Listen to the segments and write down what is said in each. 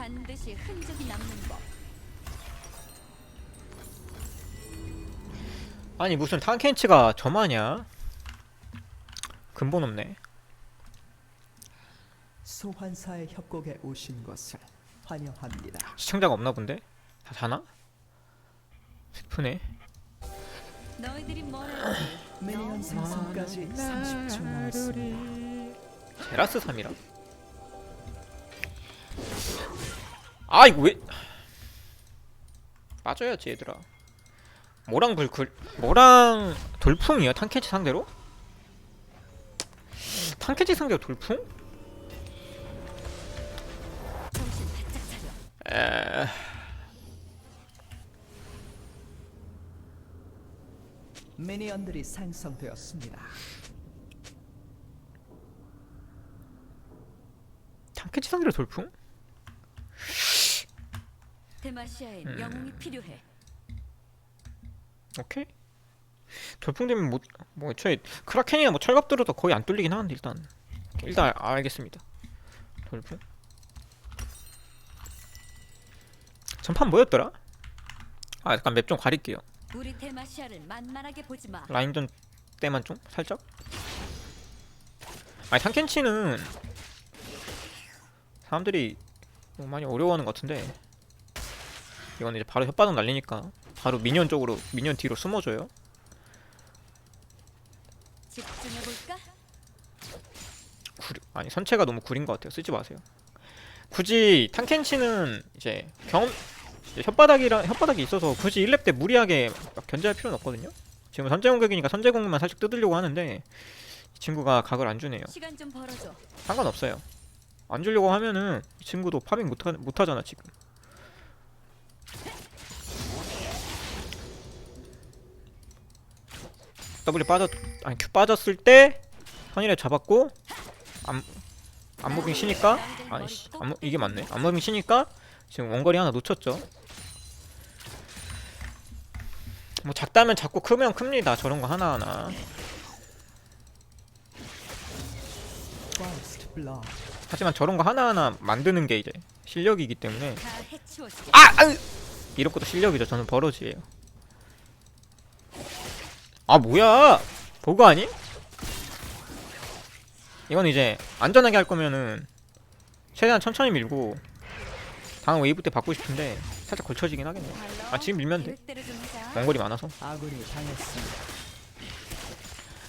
반드시 흔적이 남는 법. 아니 무슨 탕켄치가 저마냐? 근본 없네. 소환사의 협곡에 오신 것을 환영합니다. 시청자가 없나 본데? 다 자나? 슬프네. 너희들이 뭐라지? 미니언 생성까지 30초 남았습니다. 제라스 3이라. 아 이거 왜 빠져야지 얘들아. 모랑 불글 모랑 돌풍이야 탕켄치 상대로? 탕켄치 상대로 돌풍? 에... 미니언들이 생성되었습니다. 탕켄치 상대로 돌풍? 데마시아엔 음. 영웅이 필요해. 오케이. 돌풍 되면 뭐, 뭐 애초에 크라켄이나 뭐 철갑 들어도 거의 안 뚫리긴 하는데 일단 일단 알- 알겠습니다. 돌풍. 전판 뭐였더라? 아 잠깐 맵좀 가릴게요. 우리 데마시아를 만만하게 보지 마. 라인전 때만 좀 살짝. 아니 탕켄치는 사람들이 많이 어려워하는 것 같은데 이건 이제 바로 혓바닥 날리니까 바로 미니언 쪽으로 미니언 뒤로 숨어줘요. 집중해 볼까? 구리, 아니 선체가 너무 구린 것 같아요. 쓰지 마세요. 굳이 탕켄치는 이제 경험 이제 혓바닥이라 혓바닥이 있어서 굳이 1렙 때 무리하게 막 견제할 필요는 없거든요. 지금 선제 공격이니까 선제 공격만 살짝 뜯으려고 하는데 이 친구가 각을 안 주네요. 상관없어요. 안 주려고 하면은 이 친구도 파밍 못하, 못하잖아 지금. W 빠졌 아니 Q 빠졌을 때 선이를 잡았고 안 안무빙 쉬니까 아니씨 안무 이게 맞네 안무빙 쉬니까 지금 원거리 하나 놓쳤죠. 뭐 작다면 작고 크면 큽니다 저런 거 하나하나. 하지만 저런 거 하나하나 만드는 게 이제 실력이기 때문에. 아! 아유! 이런 것도 실력이죠. 저는 버러지예요. 아 뭐야? 보고 아니? 이건 이제 안전하게 할 거면은 최대한 천천히 밀고 다음 웨이브 때 받고 싶은데 살짝 걸쳐지긴 하겠네. 아 지금 밀면 돼. 원거리 많아서.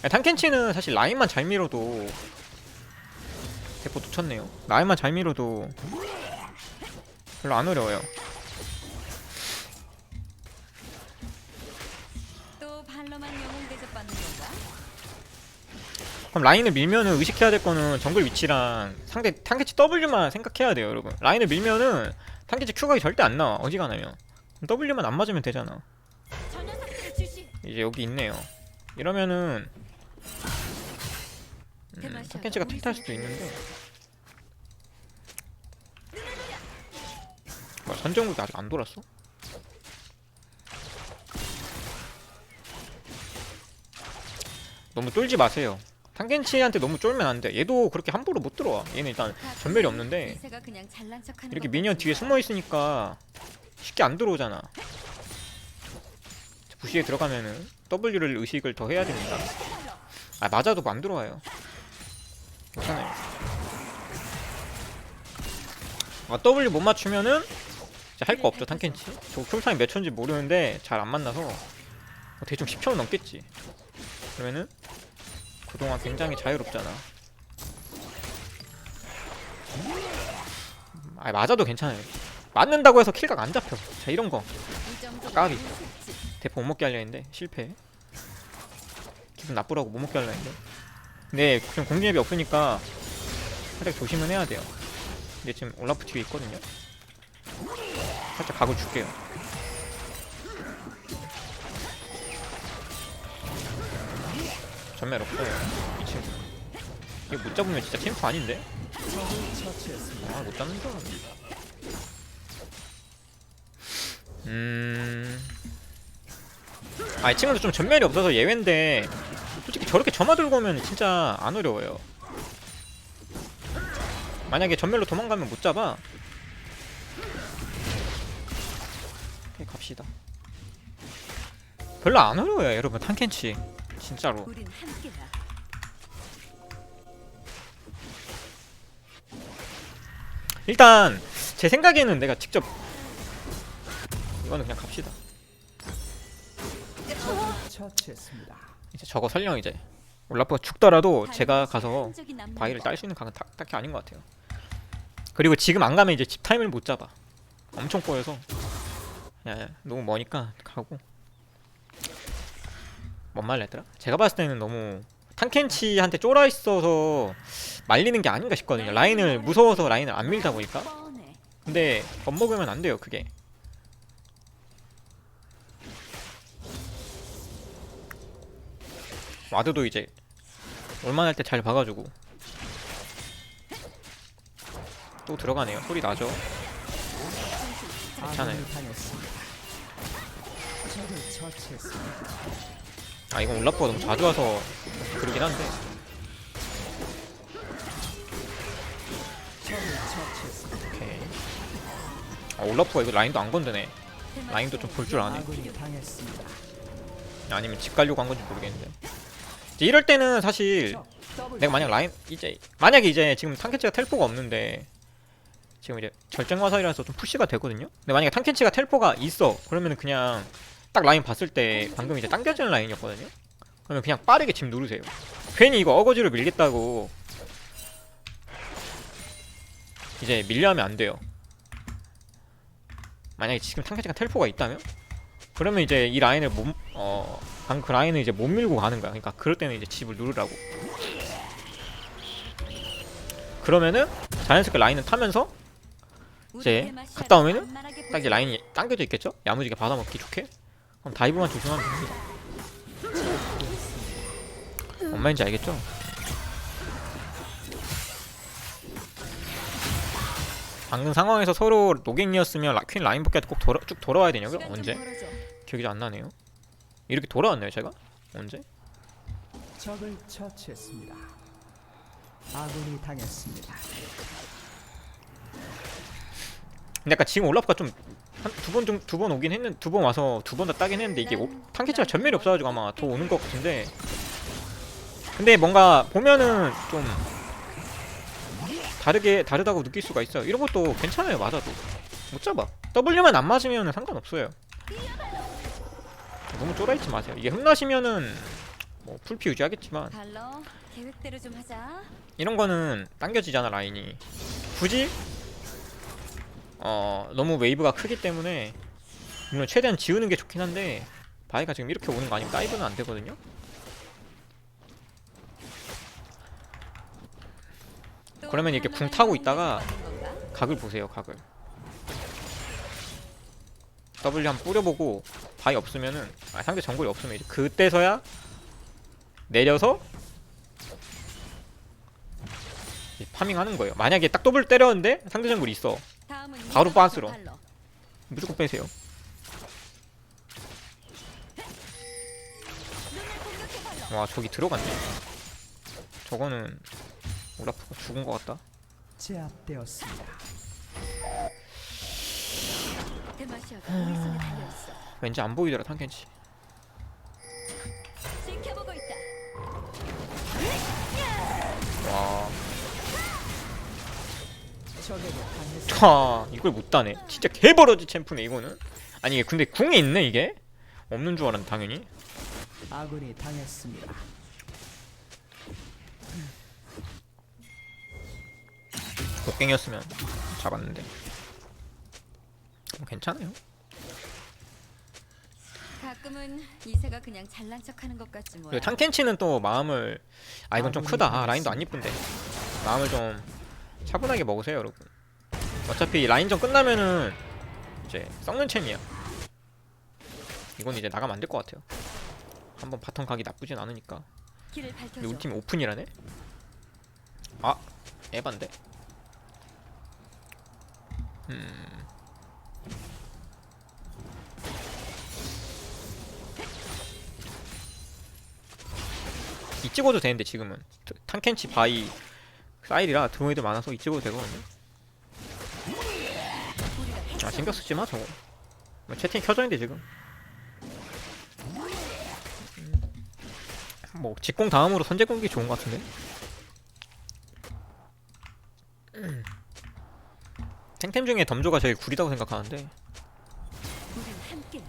야, 탕켄치는 사실 라인만 잘 밀어도 대포 놓쳤네요. 라인만 잘 밀어도 별로 안 어려워요. 그럼 라인을 밀면은 의식해야 될 거는 정글 위치랑 상대 탕캐치 W만 생각해야 돼요, 여러분. 라인을 밀면은 탕캐치 Q가 절대 안 나와. 어지간하면. W만 안 맞으면 되잖아. 이제 여기 있네요. 이러면은 음, 탕캐치가 틱탈 수도 있는데. 뭐 선정국이 아직 안 돌았어? 너무 쫄지 마세요. 탕켄치한테 너무 쫄면 안 돼. 얘도 그렇게 함부로 못 들어와. 얘는 일단 전멸이 없는데 이렇게 것 미니언. 뒤에 숨어 있으니까 쉽게 안 들어오잖아. 부시에 들어가면은 W를 의식을 더 해야 됩니다. 아 맞아도 안 들어와요. 괜찮아요. 아, W 못 맞추면은 할 거 없죠 탕켄치. 저 쿨타임 몇 초인지 모르는데 잘 안 만나서 뭐 대충 10초는 넘겠지. 그러면은 그동안 굉장히 자유롭잖아. 음, 아 맞아도 괜찮아요. 맞는다고 해서 킬각 안 잡혀. 자 이런 거이 정도면 까비. 대포 못 먹게 하려 했는데 실패. 기분 나쁘라고 못 먹게 하려 했는데. 근데 지금 공중앱이 없으니까 살짝 조심은 해야 돼요. 근데 지금 올라프 뒤에 있거든요. 살짝 각을 줄게요. 전멸 없어요. 이 친구. 이거 못 잡으면 진짜 챔프 아닌데? 적을 처치했습니다. 아, 못 잡는 줄 알았는데. 음. 아, 이 친구도 좀 전멸이 없어서 예외인데, 솔직히 저렇게 점화 들고 오면 진짜 안 어려워요. 만약에 전멸로 도망가면 못 잡아. 갑시다 별로 안 어려워요 여러분 탕켄치 진짜로 우린 함께야. 일단 제 생각에는 내가 직접 이거는 그냥 갑시다 처치했습니다. 이제 저거 설령 이제 올라프가 죽더라도 제가 가서 바위를 법. 딸수 있는 각은 딱, 딱히 아닌 것 같아요 그리고 지금 안 가면 이제 집 타임을 못 잡아 엄청 꼬여서 야 야 너무 머니까 가고 뭔 말을 했더라? 제가 봤을 때는 너무 탕켄치한테 쫄아 있어서 말리는 게 아닌가 싶거든요 라인을 무서워서 라인을 안 밀다 보니까. 근데 겁먹으면 안 돼요 그게 와드도 이제 올만할 때잘 봐가지고 또 들어가네요 소리 나죠 괜찮아요. 아 이건 올라프가 너무 자주 와서 그러긴 한데. 오케이 아 올라프가 이거 라인도 안 건드네 라인도 좀 볼 줄 아네. 아니면 집 가려고 한 건지 모르겠는데 이럴 때는 사실 내가 만약 라인 이제 만약에 이제 지금 탕켄치가 텔포가 없는데 지금 이제 절정 화살이라서 좀 푸시가 되거든요. 근데 만약에 탕켄치가 텔포가 있어 그러면은 그냥 딱 라인 봤을 때 방금 이제 당겨지는 라인이었거든요. 그러면 그냥 빠르게 집 누르세요. 괜히 이거 어거지로 밀겠다고 이제 밀려하면 안 돼요. 만약에 지금 탕켄치가 텔포가 있다면 그러면 이제 이 라인을 못 어, 방금 그 라인을 이제 못 밀고 가는 거야. 그러니까 그럴 때는 이제 집을 누르라고. 그러면은 자연스럽게 라인을 타면서 이제 갔다 오면은 딱 이제 라인이 당겨져 있겠죠? 야무지게 받아먹기 좋게. 그럼 다이브만 조심하면 됩니다. 뭔 말인지 알겠죠? 방금 상황에서 서로 노갱이었으면 라, 퀸 라인 복귀할 때 꼭 돌아, 쭉 돌아와야 되냐고요? 언제? 기억이 잘안 나네요. 이렇게 돌아왔나요, 제가? 언제? 적을 처치했습니다. 아군이 당했습니다. 근데 약간 지금 올라프가 좀한두번 좀 두 번 오긴 했는 두 번 와서 두 번 다 따긴 했는데 이게 오, 탕캐치가 전멸이 없어가지고 아마 더 오는 것 같은데. 근데 뭔가 보면은 좀 다르게 다르다고 느낄 수가 있어요. 이런 것도 괜찮아요 맞아도. 못 잡아. W만 안 맞으면 상관없어요. 너무 쫄아있지 마세요. 이게 흠나시면은 뭐 풀피 유지하겠지만. 이런 거는 당겨지잖아 라인이. 굳이 어 너무 웨이브가 크기 때문에 물론 최대한 지우는 게 좋긴 한데 바위가 지금 이렇게 오는 거 아니면 다이브는 안 되거든요? 또 그러면 이렇게 궁 타고 있다가? 각을 보세요 각을. W 한번 뿌려보고 바위 없으면은 아 상대 정글이 없으면 이제 그때서야 내려서 파밍하는 거예요. 만약에 딱 더블 때렸는데 상대 정글이 있어 바로. 발러. 무조건 빼세요. 와 저기 들어갔네 저거는 올라프가 죽은 것 같다 제압되었습니다. 대마시아가 우리 손에 달려 있어. 왠지 안 보이더라 탕켄치 지켜보고 있다. 와. 하, 이걸 못 따네. 진짜 개버러지 챔프네 이거는. 아니 근데 궁이 있네 이게? 없는 줄 알았는데 당연히. 아군이 당했습니다. 곡괭이였으면 잡았는데. 뭐 괜찮아요. 가끔은 이세가 그냥 잘난 척하는 것 같지 뭐야. 그리고 탕켄치는 또 마음을 아 이건 좀 크다. 아, 라인도 안 이쁜데. 마음을 좀 차분하게 먹으세요 여러분. 어차피 라인전 끝나면은 이제 썩는 챔이야. 이건 이제 나가면 안 될 것 같아요. 한번 바텀 가기 나쁘진 않으니까. 근데. 우리 팀이 오픈이라네? 아 에반데? 음. 이 찍어도 되는데 지금은. 트- 탕켄치 바이 사일이라 드로이드 많아서 이 찍어도 되거든요 아 신경 쓰지 마 저거 뭐 채팅 켜져 있는데 지금 음. 뭐 직공 다음으로 선제 공기 좋은 것 같은데 음. 탱템 중에 덤조가 제일 구리다고 생각하는데 함께야.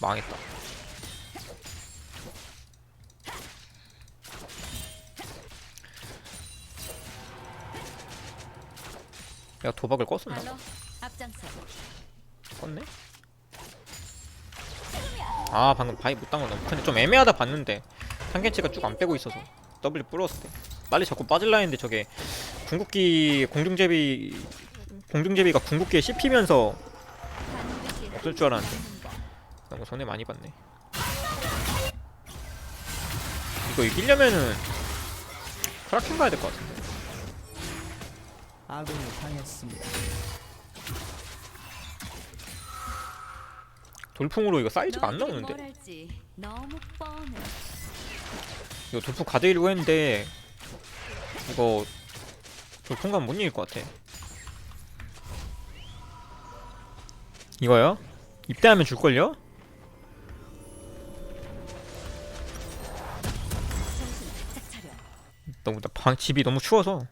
망했다 내가 도박을 껐었나? 앞장서. 껐네? 아 방금 바위 못 당건 너무 크네 좀 애매하다 봤는데 탄겐치가 쭉 안 빼고 있어서 W 뿌렸을 때 빨리 자꾸 빠질라 했는데 저게 궁극기 공중제비 공중제비가 궁극기에 씹히면서 없을 줄 알았는데. 너무 손해 많이 봤네 이거 이기려면은 크라켄 가야 될 것 같은데 아군이 당했습니다. 돌풍으로 이거 사이즈가 안 나오는데 너무 뻔해. 이거 돌풍 가드이려고 했는데 이거 돌풍 가면 못 이길 것 같아 이거요? 입대하면 줄걸요? 너무 나 방, 집이 너무 추워서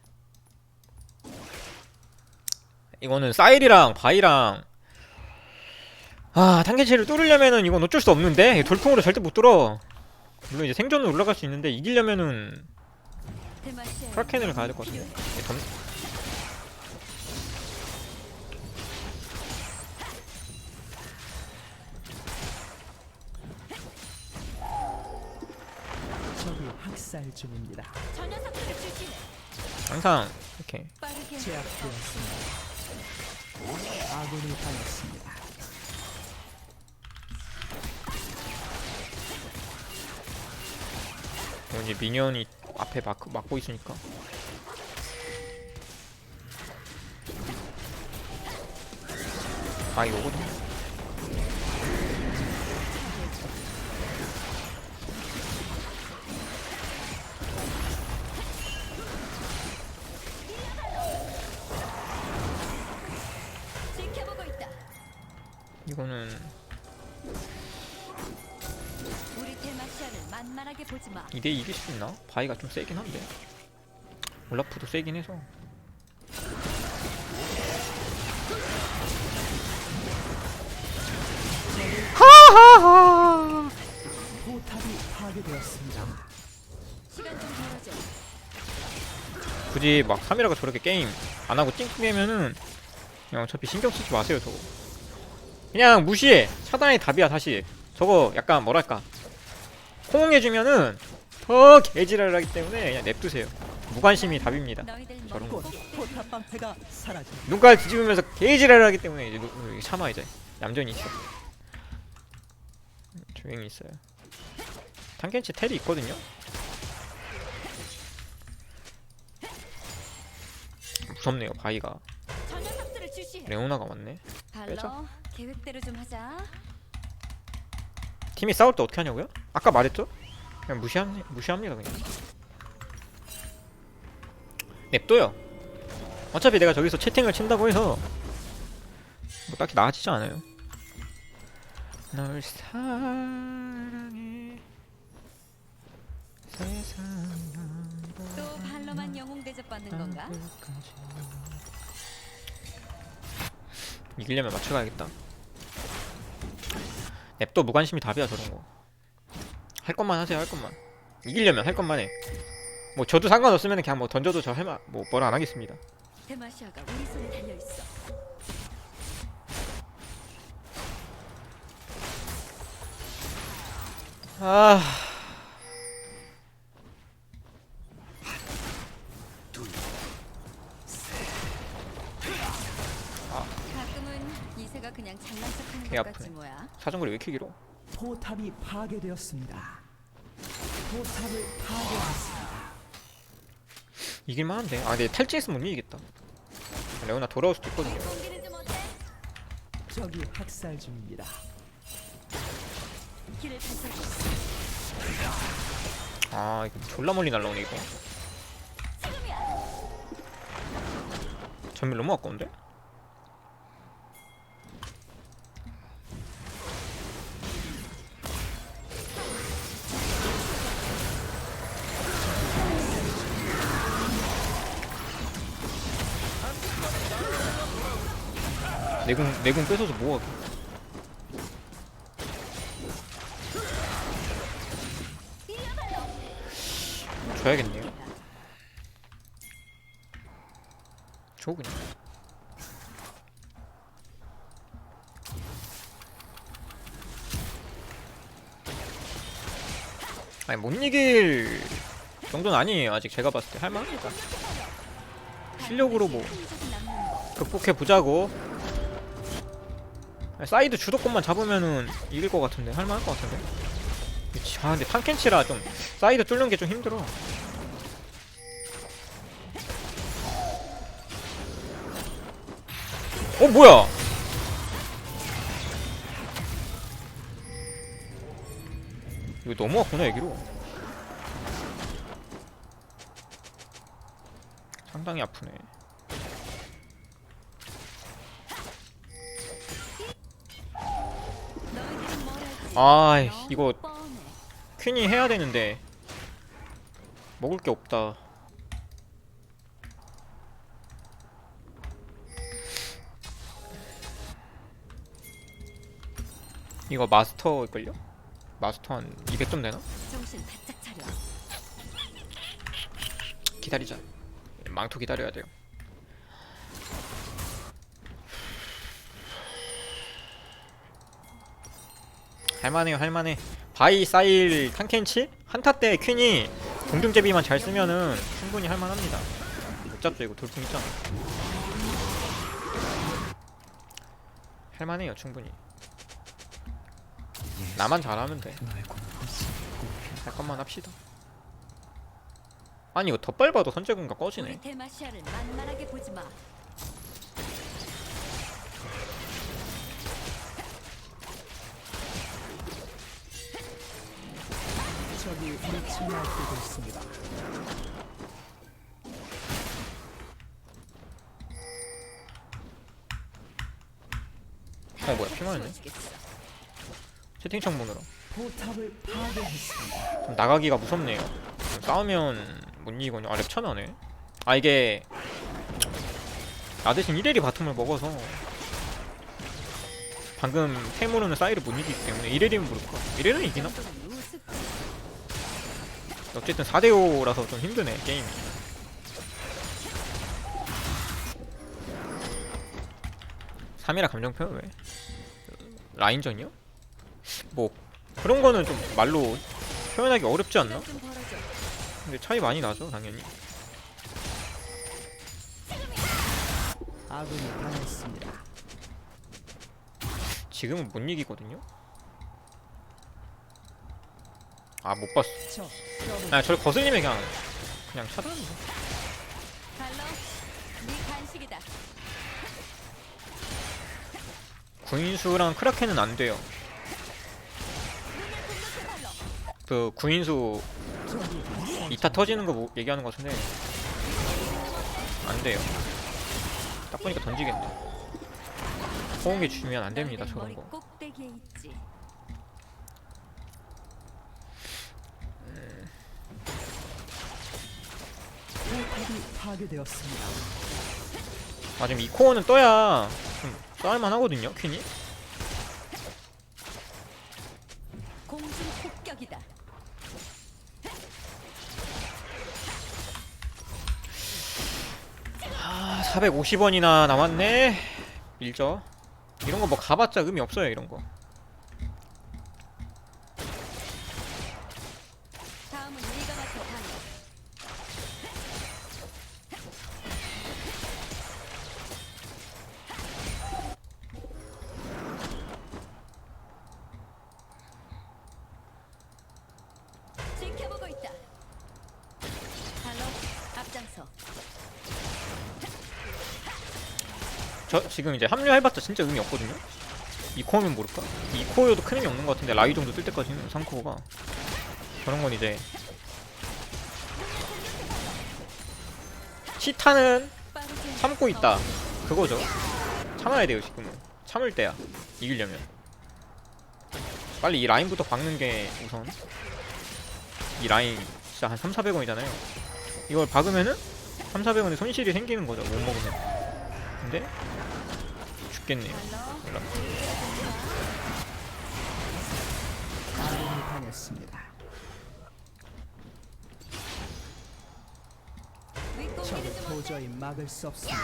이거는 사일이랑 바이랑 아 탄개체를 뚫으려면은 이건 어쩔 수 없는데 돌풍으로 절대 못 뚫어 물론 이제 생존으로 올라갈 수 있는데 이기려면은. 크라켄을 가야 될 것 같은데 필요해. 덤... 항상 이렇게 아군이 당했습니다. 뭐 이제 미니언이 앞에 막, 막고 있으니까 아 이거 이거는 우리 데마시아를 만만하게 보지 마. 2대2 이길 수 있나? 바위가 좀 세긴 한데 올라프도 세긴 해서 포탑이 파괴되었습니다. 시간 좀 벌어줘. 굳이 막 3이라고 저렇게 게임 안 하고 찡찡대면은 그냥 어차피 신경 쓰지 마세요 저거 그냥 무시해. 차단이 답이야 사실 저거 약간 뭐랄까. 호응해주면은 더 개지랄을 하기 때문에 그냥 냅두세요. 무관심이 답입니다. 저런 거. 눈깔 뒤집으면서 개지랄을 하기 때문에 이제 누- 참아 이제. 얌전히 있어. 조용히 있어요. 탄켄치 텔이 있거든요? 무섭네요 주시해. 레오나가 왔네. 빼자. 계획대로 좀 하자. 팀이 싸울 때 어떻게 하냐고요? 아까 말했죠? 그냥 무시합니, 무시합니다 그냥 냅둬요 어차피 내가 저기서 채팅을 친다고 해서 뭐 딱히 나아지지 않아요 널 사랑해 세상 또 발로만 영웅 대접 받는 건가? 이기려면 맞춰가야겠다 냅둬 무관심이 답이야 저런 거. 할 것만 하세요 할 것만. 이기려면 할 것만 해 뭐 저도 상관없으면 그냥 뭐 던져도 저 할만 뭐 뭐라 안 하겠습니다. 데마시아가 우리 손에 달려 있어. 아 그냥 개것 아프네. 같지 뭐야. 사정거리 왜 이렇게 길어 포탑이 파괴되었습니다. 포탑을 파괴했습니다. 이길만 한데 아 근데 탈진했으면 못 이기겠다 레오나 돌아올 수도 있거든요 공기는 좀 어때? 적이 학살 중입니다. 길을 펼쳐줘. 아 이거 졸라 멀리 날라오네 이거 전멸 너무 아까운데? 내궁 내궁 뺏어서 뭐하게 줘야겠네요. 줘 그냥. 아니 못 이길 정도는 아니에요. 아직 제가 봤을 때. 할만합니다 실력으로 뭐 극복해 보자고 사이드 주도권만 잡으면은 이길 것 같은데? 할만할 것 같은데? 그치. 아 근데 탕켄치라 좀 사이드 뚫는 게 좀 힘들어. 어 뭐야? 이거 넘어왔구나 여기로. 상당히 아프네 아이 너무 이거. 퀸이 해야 되는데 먹을 게 없다. 이거 마스터일걸요? 마스터 한 200점 되나? 기다리자. 망토 기다려야 돼요. 할만해요, 할만해. 바이 사일 탕켄치 한타 때 퀸이 공중제비만 잘 쓰면은 충분히 할만합니다. 못 잡죠 이거 돌풍 있잖아. 할만해요 충분히. 나만 잘하면 돼. 너의 공포스 잠깐만 합시다. 아니 이거 덧발 봐도 선제군가 꺼지네. 침략을 뛰고 있습니다. 어 뭐야 피 맞네. 치워주겠어. 채팅창 보느라. 포탑을 파괴했습니다. 좀 나가기가 무섭네요. 좀 싸우면 못 이기거든요. 아, 랩 참여네. 아, 이게. 나 대신 1렐이 바텀을 먹어서. 방금 테무르는 사이를 못 이기기 때문에 1렐이면 모를까. 1렐은 이기나? 어쨌든 4대5라서 좀 힘드네, 게임이. 삼이라 감정 표현 왜? 라인전이요? 뭐 그런 거는 좀 말로 표현하기 어렵지 않나? 근데 차이 많이 나죠, 당연히. 지금은 못 이기거든요. 아 못 봤어. 아 저를 거슬리면 그냥 그냥 간식이다. 구인수랑 크라켄은 안 돼요. 그 구인수 적이 2타 터지는 거 뭐, 얘기하는 거 같은데 안 돼요. 딱 보니까 던지겠네. 호응이 주면 안 됩니다 저런 거. 꼭대기에 있지. 포탑이 파괴되었습니다. 아 지금 이 코어는 떠야 좀 싸울만 하거든요 퀸이. 공중 폭격이다. 아 450원이나 남았네. 밀죠. 이런 거 뭐 가봤자 의미 없어요 이런 거. 지금 이제 합류해봤자 진짜 의미 없거든요. 이 코어면 모를까? 이 코어여도 큰 의미 없는 것 같은데 라이 정도 뜰 때까지는 3코어가 저런 건 이제 치타는 참고 있다. 그거죠. 참아야 돼요 지금은. 참을 때야 이기려면. 빨리 이 라인부터 박는 게 우선 이 라인 진짜 한 3, 400원이잖아요. 이걸 박으면은 3, 400원의 손실이 생기는 거죠 못 먹으면. 근데 죽겠네요 몰라. 아군이 당했습니다. 적을 도저히 막을 수 없습니다.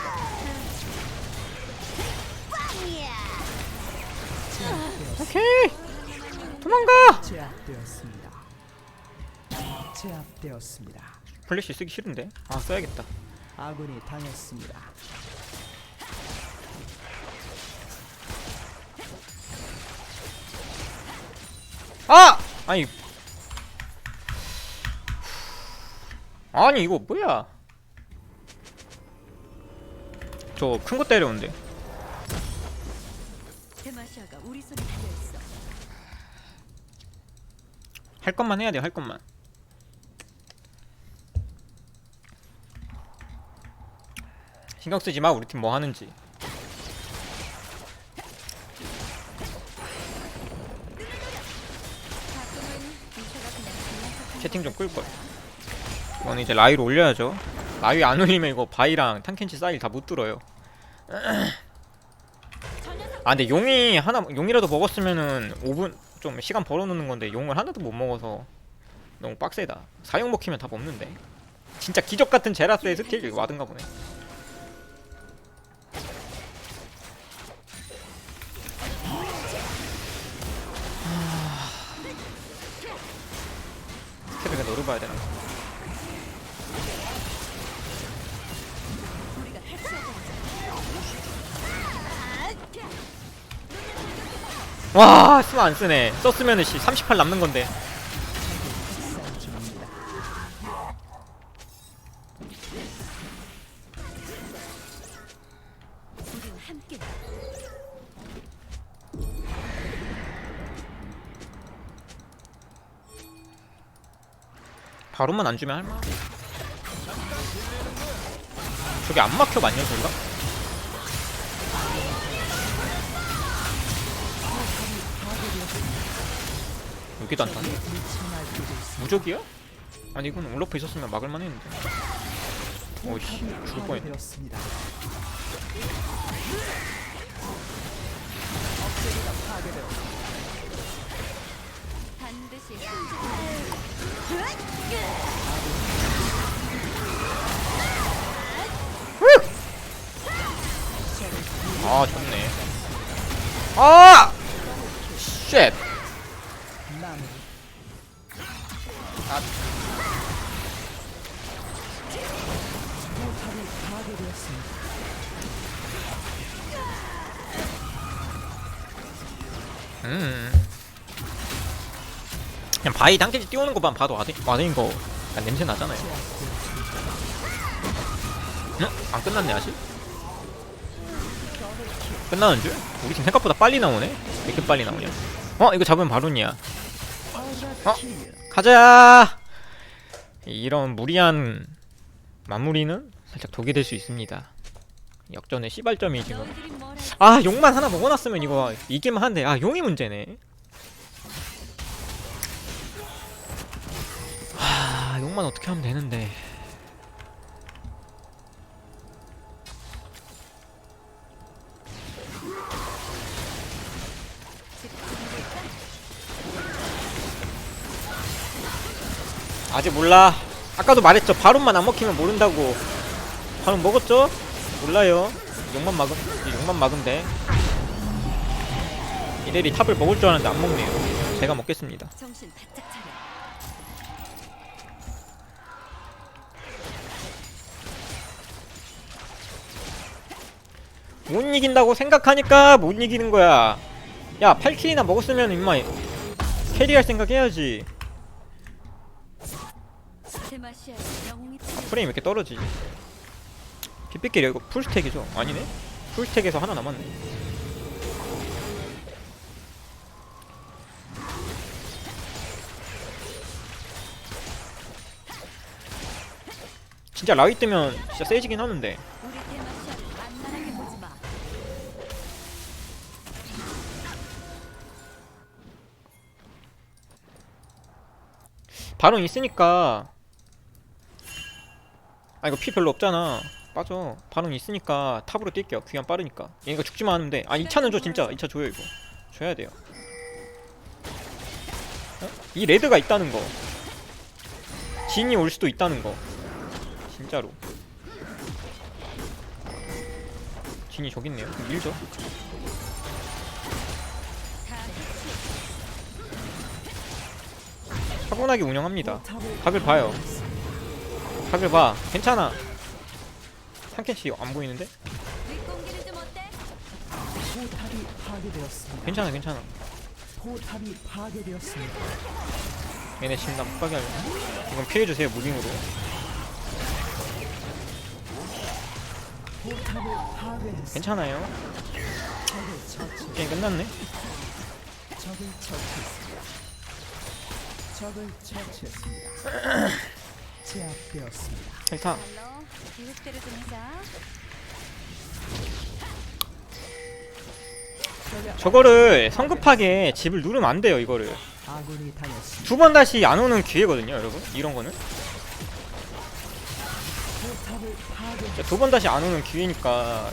오케이 도망가 제압되었습니다. 제압되었습니다. 플래시 쓰기 싫은데 아 써야겠다 아군이 당했습니다. 아! 아니. 아니 이거 뭐야? 저 큰 거 때려온대. 있어. 할 것만 해야 돼요 할 것만. 신경 쓰지 마 우리 팀 뭐 하는지 채팅 좀 끌걸 이거는 이제 라위로 올려야죠. 라위 안 올리면 이거 바이랑 탕켄치 사일 다 못 들어요. 아 근데 용이 하나 용이라도 먹었으면은 5분 좀 시간 벌어놓는 건데 용을 하나도 못 먹어서 너무 빡세다. 사용 먹히면 다 먹는데. 진짜 기적 같은 제라스의 스킬 와든가 보네 노려봐야 되나. 와 쓰면 안 쓰네 썼으면은 씨 38 남는 건데 바로만 안 주면 할만 저게 안 막혀 만년설가? 여기도 안 타네? 무적이야? 아니 이건 올러프 있었으면 막을만 했는데 오이씨 죽을 뻔했네 아 좋네 아! 쉣. 음. 바위 당겨지 띄우는 것만 봐도 와드, 와드인 거 약간 냄새 나잖아요 응? 안 끝났네 아직? 끝나는 줄? 우리 팀 생각보다 빨리 나오네? 왜 이렇게 빨리 나오냐 어? 이거 잡으면 바론이야 어? 가자! 이런 무리한 마무리는 살짝 독이 될 수 있습니다 역전의 시발점이 지금 아 용만 하나 먹어놨으면 이거 이기만 한데 아 용이 문제네 하 용만 어떻게 하면 되는데. 아직 몰라. 아까도 말했죠. 바론만 안 먹히면 모른다고. 바론 먹었죠? 몰라요. 용만 막음 막으면 돼 이대리 탑을 먹을 줄 알았는데 안 먹네요. 제가 먹겠습니다. 정신 바짝 차려. 못 이긴다고 생각하니까 못 이기는 거야. 야 8킬이나 먹었으면 임마 캐리할 생각 해야지. 데마시아의 영웅이 프레임 왜 이렇게 떨어지지? 빗빛길이 이거 풀스택이죠? 아니네? 풀스택에서 하나 남았네. 진짜 라위 뜨면 진짜 세지긴 하는데 바론 있으니까. 아 이거 피 별로 없잖아. 빠져. 바론 있으니까 탑으로 뛸게요. 귀환 빠르니까. 얘가 죽지만 하면 돼아 2차는 줘 진짜. 2차 줘요 이거. 줘야 돼요. 어? 이 레드가 있다는 거. 진이 올 수도 있다는 거. 진짜로. 진이 저기 있네요. 밀죠 차분하게 운영합니다 포탑을 각을 봐요. 각을 봐 괜찮아 상캔씨 안 보이는데? 포탑이 파괴되었습니다. 괜찮아 괜찮아 포탑이 파괴되었습니다. 얘네 지금 나못 가게 하려나? 이건 피해주세요 무빙으로 포탑을 파괴했습니다. 괜찮아요 적을 처치. 게임 끝났네 적을 처치했습니다. 적을 처치했습니다. 제압되었습니다. 헬타. 기획대로 좀 하자. 저거를 성급하게 집을 누르면 안 돼요 이거를 아군이 당했습니다. 두 번 다시 안 오는 기회거든요 여러분 이런 거는 포탑을 파괴. 두 번 다시 안 오는 기회니까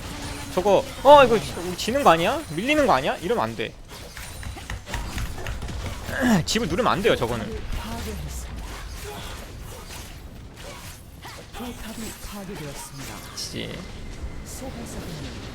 저거 어 이거 지- 우리 지는 거 아니야? 밀리는 거 아니야? 이러면 안돼 집을 누르면 안 돼요 저거는. 포탑이 파괴되었습니다. 속에서 있는 중